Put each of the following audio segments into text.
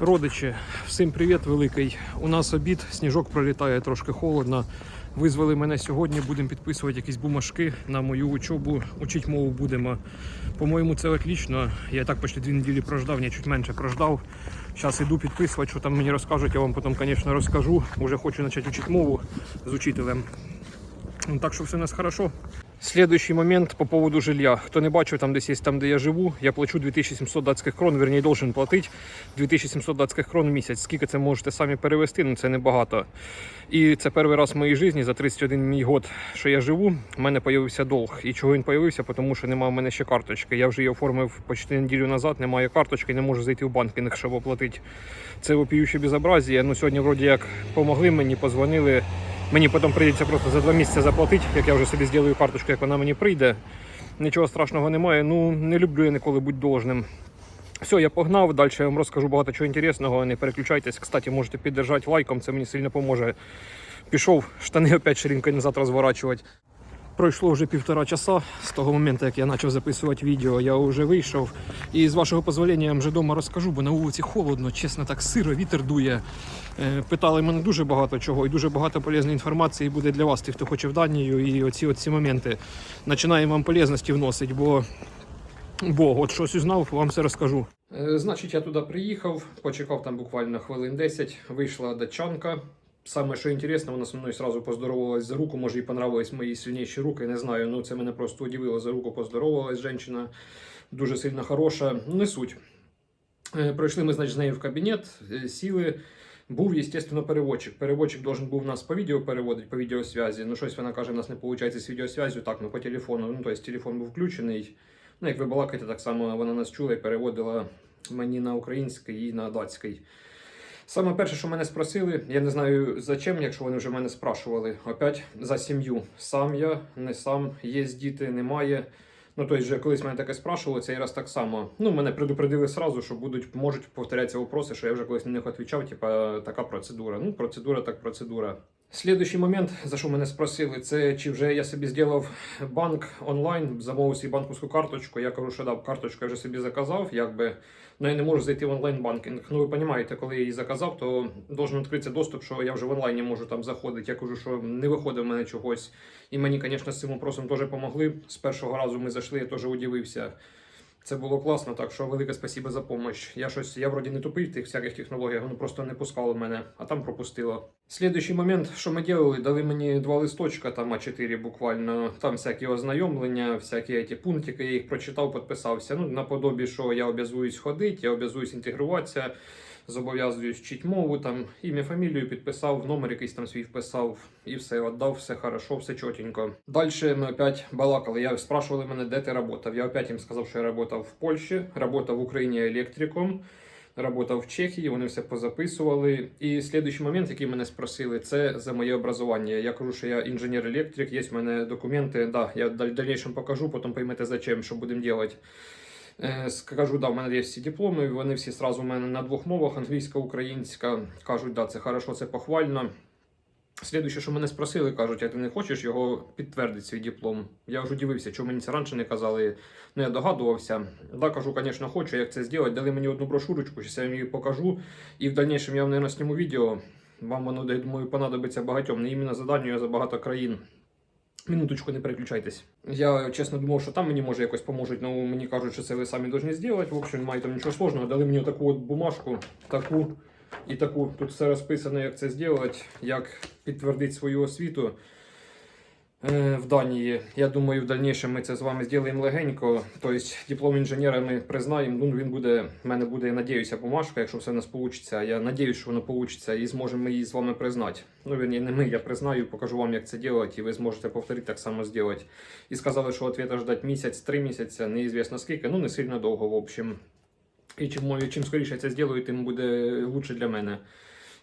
Родичі, всім привіт великий. У нас обід, сніжок пролітає трошки холодно. Визвали мене сьогодні, будемо підписувати якісь бумажки на мою учобу. Учить мову будемо. По-моєму, це отлично. Я так почти дві неділі прождав, ні, чуть менше прождав. Зараз іду підписувати, що там мені розкажуть, я вам потім, звісно, розкажу. Уже хочу почати вчити мову з учителем. Ну, Так що все у нас хорошо. Следующий момент по поводу жилья. Хто не бачив, там десь є там, де я живу, я плачу 2700 датських крон, верні, должен платити 2700 датських крон в місяць. Скільки це можете самі перевести, ну це небагато. І це перший раз в моїй житті за 31 мій год, що я живу, в мене з'явився долг. І чого він з'явився? Тому що немає в мене ще карточки. Я вже її оформив почти неділю назад, немає карточки, не можу зайти в банкінг, щоб оплатити. Це вопіюче безобразие. Ну сьогодні вроді як помогли мені, позвонили. Мені потім прийдеться просто за два місяці заплатити, як я вже собі зроблю карточку, як вона мені прийде. Нічого страшного немає. Ну не люблю я ніколи бути должним. Все, я погнав. Далі я вам розкажу багато чого інтересного. Не переключайтесь. Кстати, можете піддержати лайком, це мені сильно поможе. Пішов штани опять ширинкою назад розворачувати. Пройшло вже півтора часа з того моменту, як я почав записувати відео. Я вже вийшов. І з вашого дозволення я вже вдома розкажу, бо на вулиці холодно, чесно, так сиро, вітер дує. Е, Питали мене дуже багато чого, і дуже багато полезної інформації буде для вас, тих, хто хоче в Данію. І оці оці моменти починаємо вам полезності вносити, бо Бо от щось узнав, вам все розкажу. Е, значить, я туди приїхав, почекав там буквально хвилин 10, вийшла датчанка. Саме що інтересно, вона зі мною одразу поздоровалась за руку. Може, їй понравились мої сильніші руки, не знаю. Ну це мене просто удивило. За руку поздоровалась жінка. Дуже сильно хороша. Ну, не суть. Е, Пройшли ми, значить, з нею в кабінет, е, сіли. Був, естественно, переводчик. Переводчик должен був нас по відео переводити, по відеосвязі. Ну, щось вона каже, у нас не виходить з відеосвязю, так, ну по телефону. Ну, тобто телефон був включений. Ну, як ви балакаєте, так само вона нас чула і переводила мені на український і на датський. Саме перше, що мене спросили, я не знаю за чим, якщо вони вже мене спрашували, опять за сім'ю. Сам я, не сам, є діти, немає. Ну, тобто, вже колись мене таке спрашували, цей раз так само. Ну, мене предупредили сразу, що будуть, можуть повторятися вопроси, що я вже колись на них відповідав, типа така процедура. Ну, процедура так процедура. Слідуючий момент, за що мене спросили, це чи вже я собі зробив банк онлайн, замовив свій банківську карточку. Я кажу, що да, карточку я вже собі заказав, якби, але я не можу зайти в онлайн-банкінг. Ну, ви розумієте, коли я її заказав, то должен відкритися доступ, що я вже в онлайні можу там заходити. Я кажу, що не виходить в мене чогось. І мені, звісно, з цим вопросом теж допомогли. З першого разу ми зайшли, я теж удивився. Це було класно, так що велике спасіба за допомогу. Я щось, я вроді не тупий в тих всяких технологіях, воно просто не пускало мене, а там пропустило. Слідуючий момент, що ми робили, дали мені два листочка, там А4 буквально, там всякі ознайомлення, всякі ті пунктики, я їх прочитав, підписався. Ну, наподобі, що я обязуюсь ходити, я обязуюсь інтегруватися, зобов'язуюсь вчити мову, там ім'я, фамілію підписав, номер якийсь там свій вписав, і все, віддав, все хорошо, все чотенько. Далі ми опять балакали. Я спрашивали мене, де ти працював. Я опять їм сказав, що я працював в Польщі, працював в Україні електриком. Работав в Чехії, вони все позаписували. І слідуючий момент, який мене спросили, це за моє образування. Я кажу, що я інженер-електрик, є в мене документи. Да, я в даль- покажу, потім поймете зачем, що будемо робити. Е, Скажу, да, в мене є всі дипломи, вони всі сразу в мене на двох мовах: англійська, українська. Кажуть, да, це хорошо, це похвально. Слідуюче, що мене спросили, кажуть, а ти не хочеш його підтвердити свій диплом? Я вже дивився, чому мені це раніше не казали. Ну, я догадувався. Да, кажу, звісно, хочу, як це зробити. Дали мені одну брошурочку, зараз я вам її покажу. І в дальнішому я мабуть, зніму відео. Вам воно, я думаю, понадобиться багатьом. Не іменно за Данію, а за багато країн. Минуточку, не переключайтесь. Я чесно думав, що там мені може якось поможуть, але мені кажуть, що це ви самі повинні зробити. В общем, немає там нічого сложного. Дали мені таку от бумажку, таку і таку. Тут все розписано, як це зробити, як підтвердити свою освіту в Данії. Я думаю, в дальнішому ми це з вами зробимо легенько. Тобто диплом інженера ми признаємо. Ну, він буде, в мене буде, я надіюся, бумажка, якщо все у нас вийде. Я надіюсь, що воно вийде і зможемо ми її з вами признати. Ну, він не ми, я признаю, покажу вам, як це робити, і ви зможете повторити так само зробити. І сказали, що відповіді ждать місяць, три місяці, неізвісно скільки, ну не сильно довго, в общем. І чим, чим скоріше це зроблю, тим буде лучше для мене.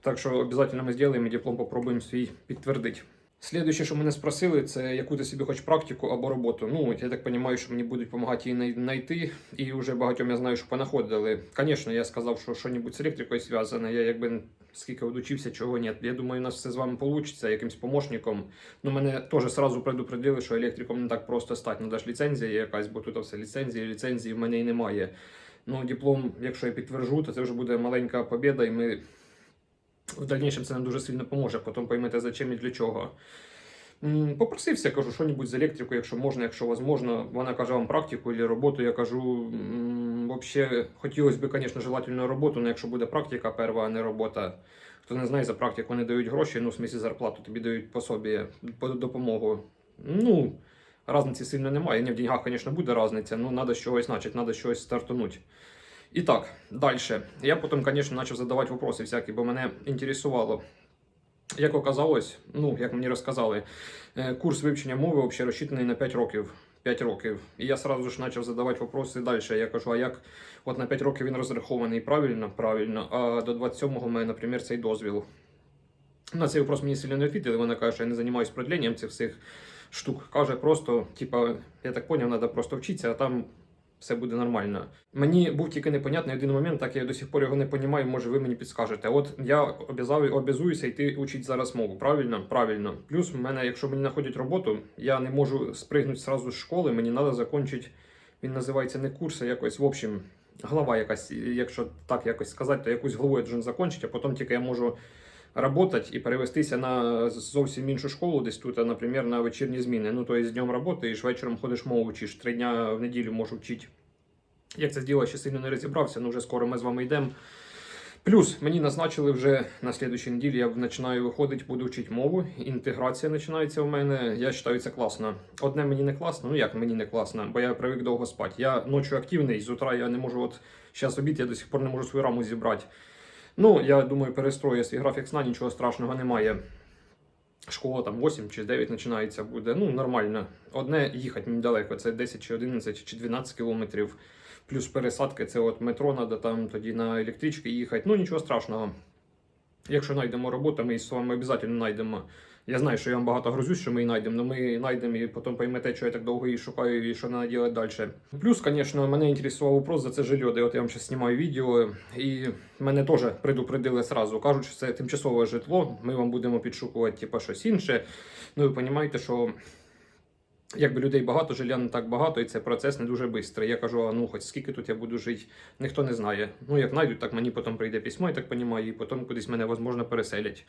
Так що обов'язково ми зробимо і диплом попробуємо свій підтвердити. Слідуюче, що мене спросили, це яку ти собі хоч практику або роботу. Ну, я так розумію, що мені будуть допомагати її знайти, і вже багатьом я знаю, що понаходили. Звісно, я сказав, що щось з електрикою зв'язане. Я якби скільки одучився, чого ні. Я думаю, у нас все з вами вийде, якимсь помощником. Ну, мене теж сразу предупредили, що електриком не так просто стати. Надо ж ліцензія якась, бо тут все ліцензії, ліцензії в мене і немає. Ну, диплом, якщо я підтверджу, то це вже буде маленька побіда, і ми в дальнішому це нам дуже сильно поможе. Потім поймете, зачем і для чого. Попросився, кажу, що-небудь з електрику, якщо можна, якщо возможно. Вона каже, вам практику або роботу. Я кажу, взагалі, хотілося б, звісно, желательно роботу, але якщо буде практика перша, а не робота. Хто не знає, за практику вони дають гроші, ну, в смісі зарплату, тобі дають пособі, по- допомогу. Ну, різниці сильно немає. Не в деньгах, звісно, буде різниця, ну, треба з чогось почати, треба з чогось стартанути. І так, далі. Я потім, звісно, почав задавати питання всякі, бо мене інтересувало. Як оказалось, ну, як мені розказали, е, курс вивчення мови взагалі розчитаний на 5 років. 5 років. І я сразу ж почав задавати питання далі. Я кажу, а як от на 5 років він розрахований правильно? Правильно. А до 27-го у мене, наприклад, цей дозвіл. На цей вопрос мені сильно не відповіли. Вона каже, що я не займаюся продленням цих всіх штук. Каже, просто, типа, я так поняв, треба просто вчитися, а там все буде нормально. Мені був тільки непонятний один момент, так я до сих пор його не розумію, може ви мені підскажете. От я обязав, обязуюся йти учити зараз мову. Правильно? Правильно. Плюс в мене, якщо мені знаходять роботу, я не можу спригнути сразу з школи, мені треба закінчити, він називається не курс, а якось, в общем, глава якась, якщо так якось сказати, то якусь главу я должен закінчити, а потім тільки я можу работать і перевестися на зовсім іншу школу, десь тут, наприклад, на вечірні зміни. Ну, тобто днем працюєш, вечором ходиш мову вчиш, три дня в неділю можу вчити. Як це зробити, ще сильно не розібрався, ну вже скоро ми з вами йдемо. Плюс мені назначили вже на слідчій неділі, я починаю виходити, буду вчити мову. Інтеграція починається у мене. Я вважаю, це класно. Одне мені не класно, ну як мені не класно, бо я привик довго спати. Я ночі активний, з утра я не можу, от зараз обід, я до сих пор не можу свою раму зібрати. Ну, я думаю, перестрою свій графік сна, нічого страшного немає. Школа там 8 чи 9 починається буде. Ну, нормально. Одне їхати недалеко, це 10 чи 11 чи 12 кілометрів. Плюс пересадки, це от метро треба там тоді на електрички їхати. Ну, нічого страшного. Якщо знайдемо роботу, ми з вами обов'язково знайдемо. Я знаю, що я вам багато грузюсь, що ми її знайдемо, але ми її знайдемо і потім поймете, що я так довго її шукаю і що треба робити далі. Плюс, звісно, мене інтересував вопрос за це жилье, де от я вам зараз знімаю відео, і мене теж предупредили сразу. Кажуть, що це тимчасове житло, ми вам будемо підшукувати типу, щось інше. Ну, ви розумієте, що Якби людей багато, жиля не так багато, і це процес не дуже швидкий. Я кажу, а ну хоч скільки тут я буду жити, ніхто не знає. Ну як знайдуть, так мені потім прийде письмо, я так розумію, і потім кудись мене можливо переселять.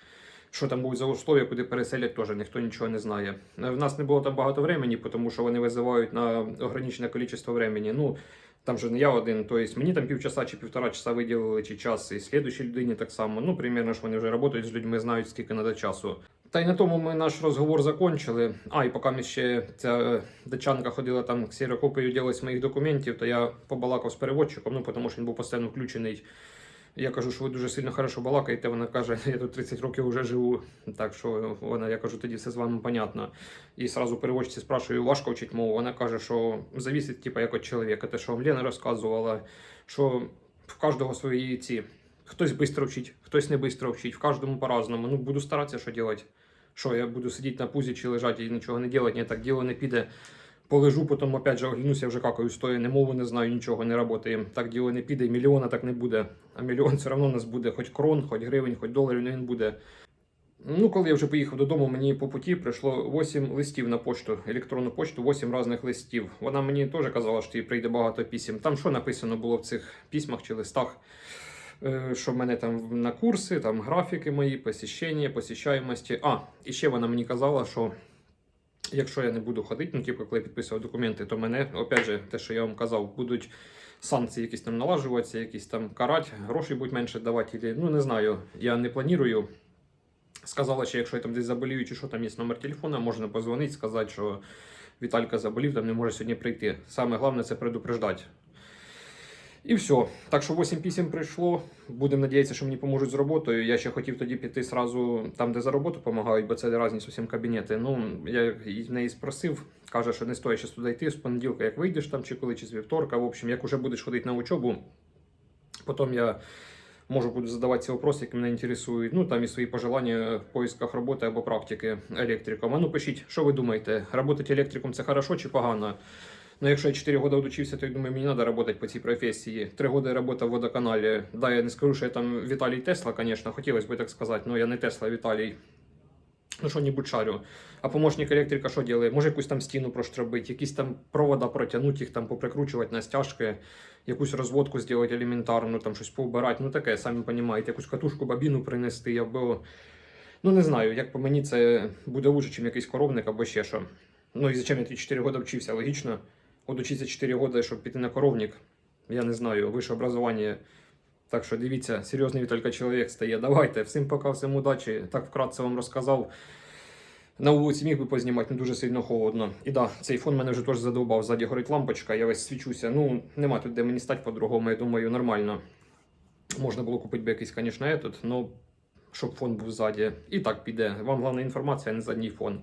Що там будуть за условия, куди переселять, теж ніхто нічого не знає. В нас не було там багато времени, тому що вони визивають на ограничене кількість времени. Ну там же не я один, то есть мені там півчаса чи півтора часа виділили чи час, і слідуючій людині так само. Ну, примерно ж вони вже працюють з людьми, знають, скільки треба часу. Та й на тому ми наш розговор закончили. А, і поки ми ще ця е, дачанка ходила там ксерокопію ділась моїх документів, то я побалакав з переводчиком, ну тому що він був постійно включений. Я кажу, що ви дуже сильно хорошо балакаєте. Вона каже, я тут 30 років вже живу. Так що вона, я кажу, тоді все з вами понятно. І сразу переводчиці спрашую, важко вчити мову. Вона каже, що завісить, типу, як від чоловіка. Те, що вам Лена розказувала, що в кожного свої ці. Хтось швидко вчить, хтось не швидко вчить, в кожному по-разному. Ну, буду старатися, що робити. Що, я буду сидіти на пузі чи лежати і нічого не робити, ні, так діло не піде. Полежу, потім опять же оглянуся, вже какаю стою, не мову не знаю, нічого не працює. Так діло не піде, мільйона так не буде. А мільйон все одно у нас буде хоч крон, хоч гривень, хоч доларів, не він буде. Ну, коли я вже поїхав додому, мені по путі прийшло 8 листів на пошту, електронну пошту, 8 різних листів. Вона мені теж казала, що їй прийде багато писем. Там що написано було в цих письмах чи листах? Е, Що в мене там на курси, там графіки мої, посіщення, посіщаємості. А, і ще вона мені казала, що якщо я не буду ходити, ну, типу, коли підписував документи, то мене, опять же, те, що я вам казав, будуть санкції якісь там налажуватися, якісь там карать, гроші будуть менше давати. і ну, не знаю, я не планую. Сказала, що якщо я там десь заболію, чи що там є номер телефона, можна позвонити, сказати, що Віталька заболів, там не може сьогодні прийти. Саме головне це предупреждати. І все. Так що 8 писем прийшло. Будемо надіятися, що мені поможуть з роботою. Я ще хотів тоді піти сразу там, де за роботу допомагають, бо це різні зовсім кабінети. Ну, я в неї спросив, каже, що не стоїть ще туди йти з понеділка, як вийдеш там, чи коли, чи з вівторка. В общем, як уже будеш ходити на учобу, потім я можу буду задавати ці вопроси, які мене інтересують. Ну, там і свої пожелання в поисках роботи або практики електриком. А ну пишіть, що ви думаєте, работати електриком це хорошо чи погано? Ну, якщо я 4 роки отучився, то я думаю, мені треба працювати по цій професії. 3 роки працював в водоканалі. Да, я не скажу, що я там Віталій Тесла, звісно, хотілося б так сказати, але я не Тесла, а Віталій. ну що-небудь шарю. А помощник електрика що робить? Може якусь там стіну проштрабити, якісь там провода протягнути, їх там поприкручувати на стяжки, якусь розводку зробити елементарну, там щось поубирати. Ну таке, самі розумієте, якусь катушку бабіну принести, або. Ну не знаю, як по мені це буде лучше, ніж якийсь коровник або ще що. Ну і зачем я ті 4 роки вчився, логічно. От учиться 4 роки, щоб піти на коровник. Я не знаю, вище образування. Так що дивіться, серйозний тільки чоловік стає. Давайте, всім пока, всім удачі. Так вкратце вам розказав. На вулиці міг би познімати, не дуже сильно холодно. І да, цей фон мене вже теж задовбав. Ззаді горить лампочка, я весь свічуся. Ну, нема тут де мені стати по-другому, я думаю, нормально. Можна було купити би якийсь, звісно, этот, ну, щоб фон був ззаді. І так піде. Вам головна інформація, а не задній фон.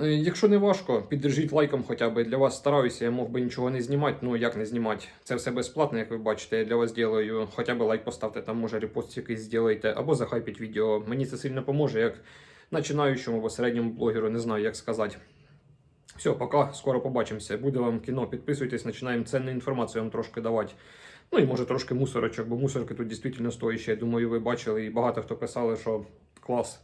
Е, Якщо не важко, піддержіть лайком хоча б. Для вас стараюся, я мог би нічого не знімати. Ну як не знімати? Це все безплатно, як ви бачите. Я для вас ділаю. Хоча б лайк поставте, там може репост якийсь зробите, або захайпіть відео. Мені це сильно поможе, як починаючому або середньому блогеру, не знаю, як сказати. Все, пока, скоро побачимося. Буде вам кіно. Підписуйтесь, починаємо ценну інформацію вам трошки давати. Ну і може трошки мусорочок, бо мусорки тут дійсно стоїть. Я думаю, ви бачили, і багато хто писали, що клас.